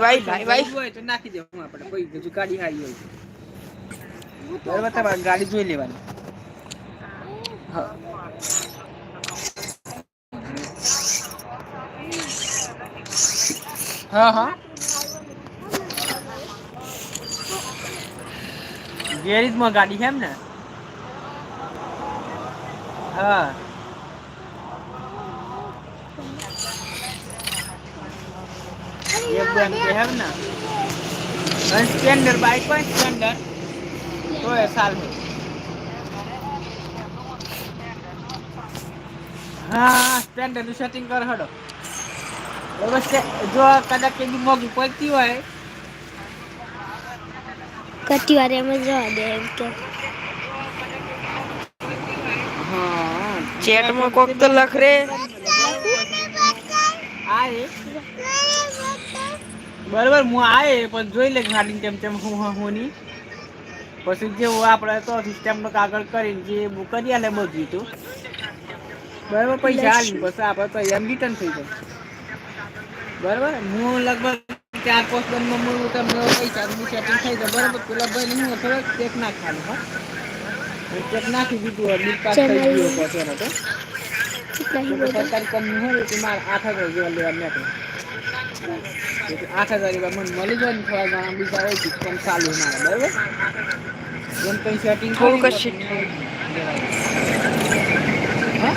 ભાઈ ભાઈ ભાઈ હોય તો નાખી દેવું આપણે કોઈ હજુ ગાડી હારી હોય બરોબર તમારે ગાડી જોઈ લેવાની. હા. હા હા. ગેરેજમાં ગાડી છે એમ ને હા. એક બેન કે હેમ ને અને સ્પ્લેન્ડર બાઈક હોય સ્પ્લેન્ડર તો એ સાલ હા સ્પ્લેન્ડર નું સેટિંગ કર હડો બરોબર છે જો કદાચ એની મોગી પડતી હોય કતી વાર એમ જ જવા દે એમ કે હા ચેટમાં કોક તો લખ રે આ એ બરોબર હું આયે પણ જોઈ લે ગાડી કેમ તેમ હું હું હું પછી જે આપણે તો સિસ્ટમ નો કાગળ કરીને જે બુક કરી આલે બધું તું. બરોબર પૈસા આલી પછી આપણે તો એમ રિટર્ન થઈ જાય. બરોબર હું લગભગ ચાર પાંચ દનમાં હું તમને પૈસા સેટિંગ થઈ જાય. બરાબર પેલા ભાઈ હું થોડોક ચેક ના ખાલી હા. ચેક નાખી દીધું બિલ પાસ થઈ ગયો પછી એનો તો. સરકારી કંપની હોય તો મારે આઠ હજાર જેવા લેવા એટલે આઠ હજાર રૂપિયા મને મળી જાય ને થોડા ઘણા બીજા હોય તો પણ ચાલુ ના બરાબર? જેમ કંઈ સેટિંગ થોડું હા?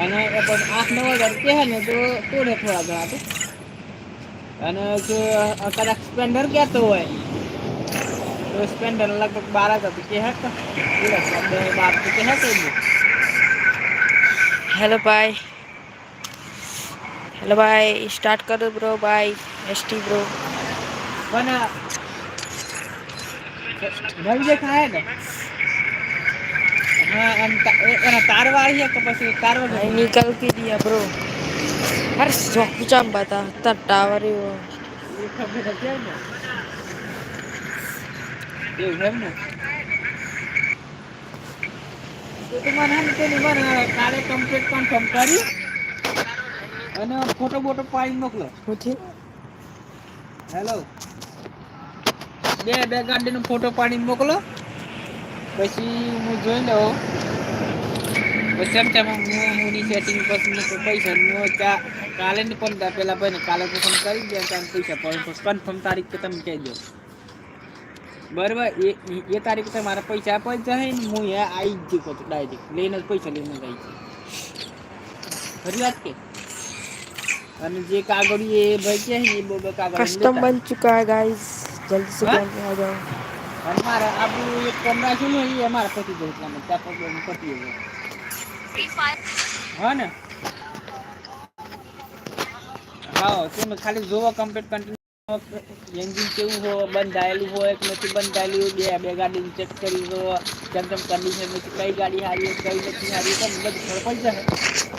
અને પણ આઠ નવ હજાર કહે ને તો તોડે થોડા ઘણા તો. અને જો કદાચ સ્પેન્ડર કહેતો હોય તો સ્પેન્ડર લગભગ બાર હજાર તો કહે કે બાર તો કહે કે હેલો ભાઈ હેલો ભાઈ સ્ટાર્ટ કરો બ્રો ભાઈ એસટી બ્રો પણ નવી જે ને. હા એમ એ- એના તારવાળી છે કે પછી તારવા ભાઈ દિયા બ્રો અરે જોક ચામ બતા તા ટાવર એ ને એવું એમ ને? તો મને ને પેલી મને કાલે કમ્પ્લીટ કન્ફર્મ કરી અને ફોટો બોટો પાડી મોકલો. હું હેલો બે બે ગાડીનો ફોટો પાડીને મોકલો. પછી હું જોઈ લઉં. પછી એમ તેમ હું હુંની સેટિંગ પછી પૈસા હું ચા કાલે ની પણ પેલા ભાઈ ને કાલે પસંદ કરી દે ત્યાં પૈસા પણ કન્ફર્મ તારીખ કે તમે કહી દો. બરાબર એ એ- તારીખે તમારા પૈસા આપવા જાય ને હું એ આવી જ જઈ ડાયરેક્ટ લઈને જ પૈસા લઈને જ આવી ફરી વાત કે? कस्टम લેતા. बन चुका है गाइस जल्दी से हाँ? घर में आ जाओ અને મારે આપણું એક કમરા છે ને એ અમારા પતિ જાય એટલામાં ત્યાં પ્રોબ્લેમ પતી જાય હા ને હા તમે ખાલી જોવો કમ્પ્લીટ કન્ટિન્યુ એન્જિન કેવું હોય બંધાયેલું હોય કે નથી બંધાયેલું બે બે ગાડી ચેક કરી દો કેમ કેમ કન્ડિશન નથી કઈ ગાડી હારી કઈ નથી હારી તો બધું ખબર પડી જાય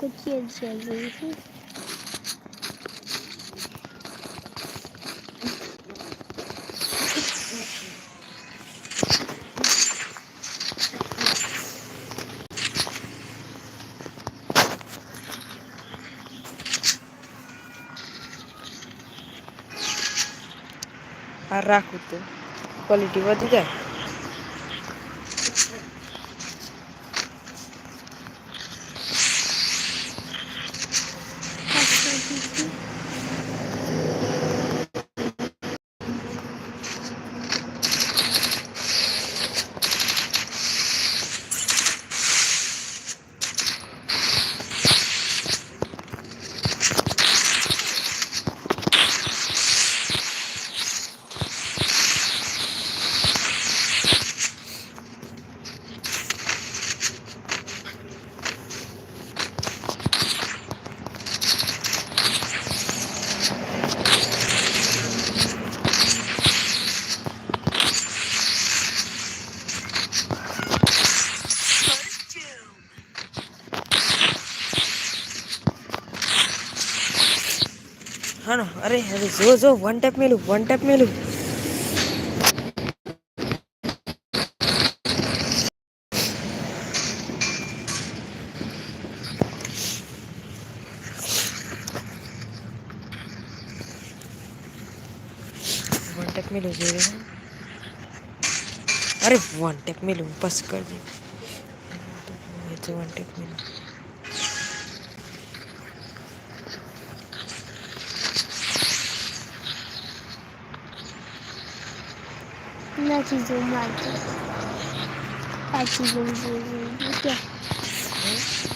कुछ ये चल रही थी। रखते क्वालिटी बढ़ जाए હાનો અરે અરે જો જો વન ટેપ મેલું વન ટેપ મેલું વન ટેપ મેલું જોઈ રહ્યો અરે વન ટેપ મેલું બસ કરજે વન ટેપ મેલું નથી જોવું મારતો પાછી જોવું જોઈએ ક્યાં